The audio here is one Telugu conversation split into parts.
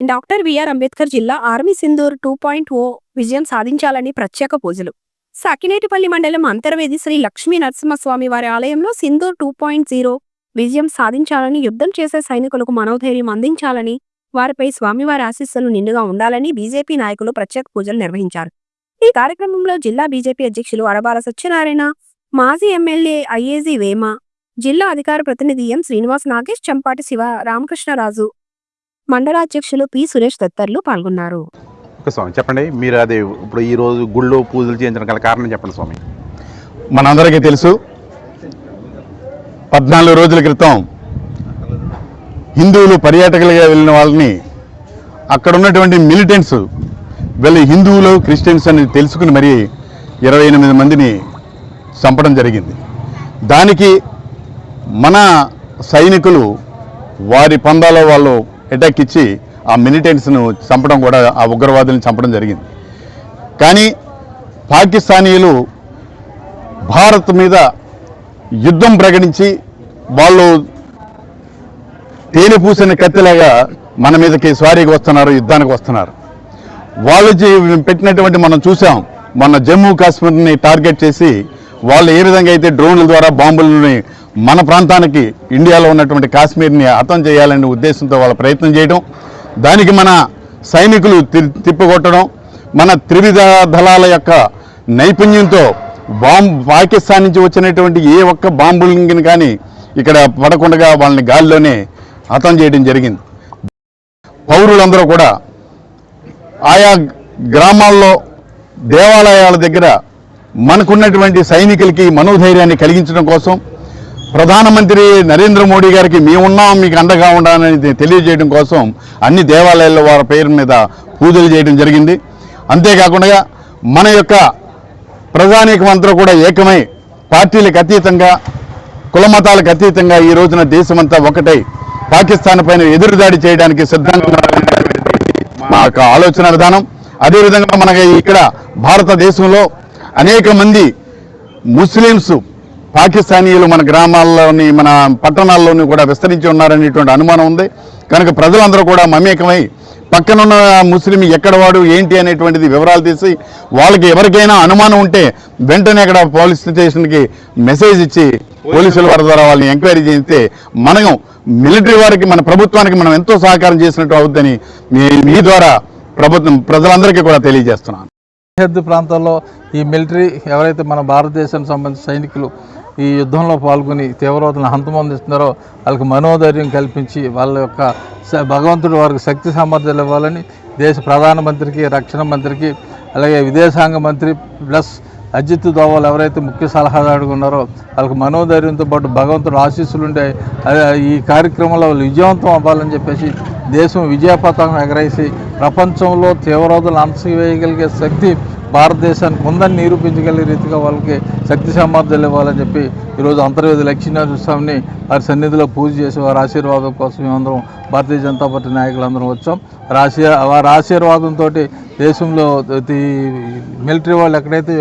డాక్టర్ బిఆర్ అంబేద్కర్ జిల్లా army Sindoor two point O విజయం సాధించాలని ప్రత్యేక పూజలు. సాకినేటిపల్లి మండలం అంతర్వేది శ్రీ లక్ష్మీ నరసింహస్వామి వారి ఆలయంలో సింధూర్ టూ పాయింట్ జీరో విజయం సాధించాలని యుద్ధం చేసే సైనికులకు మనోధైర్యం అందించాలని వారిపై స్వామివారి ఆశీస్సులు నిండుగా ఉండాలని బీజేపీ నాయకులు ప్రత్యేక పూజలు నిర్వహించారు. ఈ కార్యక్రమంలో జిల్లా బీజేపీ అధ్యక్షులు అరబాల సత్యనారాయణ మాజీ ఎమ్మెల్యే ఐఏజీ వేమ జిల్లా అధికార ప్రతినిధి ఎం. శ్రీనివాస్ నాగేష్ చంపాటి శివ రామకృష్ణరాజు మండలాధ్యక్షులు పి. సురేష్ తదితరులు పాల్గొన్నారు. స్వామి చెప్పండి. మీరు అది ఇప్పుడు ఈ రోజు గుళ్ళో పూజలు చేయించడం గల కారణం చెప్పండి స్వామి. మనందరికీ తెలుసు పద్నాలుగు రోజుల క్రితం హిందువులు పర్యాటకులుగా వెళ్ళిన వాళ్ళని అక్కడ ఉన్నటువంటి మిలిటెంట్స్ వీళ్ళు హిందువులు క్రిస్టియన్స్ అని తెలుసుకుని మరి ఇరవై ఎనిమిది మందిని చంపడం జరిగింది. దానికి మన సైనికులు వారి పందాలో వాళ్ళు అటాక్ ఇచ్చి ఆ మిలిటెంట్స్ను చంపడం కూడా ఆ ఉగ్రవాదులను చంపడం జరిగింది. కానీ పాకిస్తానీయులు భారత్ మీద యుద్ధం ప్రకటించి వాళ్ళు తేలిపూసిన కత్తిలాగా మన మీదకి స్వారీకి వస్తున్నారు యుద్ధానికి వస్తున్నారు. వాళ్ళు పెట్టినటువంటి మనం చూసాం మన జమ్మూ కాశ్మీర్ని టార్గెట్ చేసి వాళ్ళు ఏ విధంగా అయితే డ్రోన్ల ద్వారా బాంబులని మన ప్రాంతానికి ఇండియాలో ఉన్నటువంటి కాశ్మీర్ని హతం చేయాలనే ఉద్దేశంతో వాళ్ళ ప్రయత్నం చేయడం దానికి మన సైనికులు తి- తిప్పికొట్టడం మన త్రివిధ దళాల యొక్క నైపుణ్యంతో బాంబు పాకిస్తాన్ నుంచి వచ్చినటువంటి ఏ ఒక్క బాంబులింగ్ని కానీ ఇక్కడ పడకుండా వాళ్ళని గాలిలోనే హతం చేయడం జరిగింది. పౌరులందరూ కూడా ఆయా గ్రామాల్లో దేవాలయాల దగ్గర మనకున్నటువంటి సైనికులకి మనోధైర్యాన్ని కలిగించడం కోసం ప్రధానమంత్రి నరేంద్ర మోడీ గారికి మేమున్నాం మీకు అండగా ఉండాలని తెలియజేయడం కోసం అన్ని దేవాలయాల్లో వారి పేరు మీద పూజలు చేయడం జరిగింది. అంతేకాకుండా మన యొక్క ప్రధానికమంతా కూడా ఏకమై పార్టీలకు అతీతంగా కులమతాలకు అతీతంగా ఈ రోజున దేశమంతా ఒకటై పాకిస్తాన్ పైన ఎదురుదాడి చేయడానికి సిద్ధంగా మా యొక్క ఆలోచన విధానం. అదేవిధంగా మనకి ఇక్కడ భారతదేశంలో అనేక మంది ముస్లిమ్స్ పాకిస్తానీయులు మన గ్రామాల్లోని మన పట్టణాల్లోని కూడా విస్తరించి ఉన్నారనేటువంటి అనుమానం ఉంది. కనుక ప్రజలందరూ కూడా మమేకమై పక్కనున్న ముస్లిం ఎక్కడ వాడు ఏంటి అనేటువంటిది వివరాలు తీసి వాళ్ళకి ఎవరికైనా అనుమానం ఉంటే వెంటనే అక్కడ పోలీస్ స్టేషన్కి మెసేజ్ ఇచ్చి పోలీసుల వారి ద్వారా వాళ్ళని ఎంక్వైరీ చేస్తే మనం మిలిటరీ వారికి మన ప్రభుత్వానికి మనం ఎంతో సహకారం చేసినట్టు అవుద్దని మీ మీ ద్వారా ప్రభుత్వం ప్రజలందరికీ కూడా తెలియజేస్తున్నాను. సరిహద్దు ప్రాంతాల్లో ఈ మిలిటరీ ఎవరైతే మన భారతదేశానికి సంబంధించిన సైనికులు ఈ యుద్ధంలో పాల్గొని తీవ్రవాదులను హంతమొందిస్తున్నారో వాళ్ళకి మనోధైర్యం కల్పించి వాళ్ళ యొక్క భగవంతుడు వారికి శక్తి సామర్థ్యాలు ఇవ్వాలని దేశ ప్రధానమంత్రికి రక్షణ మంత్రికి అలాగే విదేశాంగ మంత్రి ప్లస్ అజిత్ దోవల్ ఎవరైతే ముఖ్య సలహాదారుగా ఉన్నారో వాళ్ళకి మనోధైర్యంతో పాటు భగవంతుడు ఆశీస్సులు ఉండే ఈ కార్యక్రమంలో వాళ్ళు విజయవంతం అవ్వాలని చెప్పేసి దేశం విజయపథం ఎగరేసి ప్రపంచంలో తీవ్రవాదులు అంతవేయగలిగే శక్తి భారతదేశానికి ఉందని నిరూపించగలిగే రీతిగా వాళ్ళకి శక్తి సామర్థ్యాలు ఇవ్వాలని చెప్పి ఈరోజు అంతర్వేది లక్ష్మీనరసింహ స్వామిని వారి సన్నిధిలో పూజ చేసి వారి ఆశీర్వాదం కోసం మేమందరం భారతీయ జనతా పార్టీ నాయకులందరం వచ్చాం. రాశీ వారి ఆశీర్వాదంతో దేశంలో మిలిటరీ వాళ్ళు ఎక్కడైతే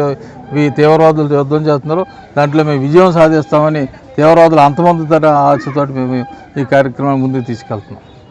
ఈ తీవ్రవాదులు యుద్ధం చేస్తున్నారో దాంట్లో మేము విజయం సాధిస్తామని తీవ్రవాదులు అంతమంది ఆశతోటి మేము ఈ కార్యక్రమాన్ని ముందుకు తీసుకెళ్తున్నాం.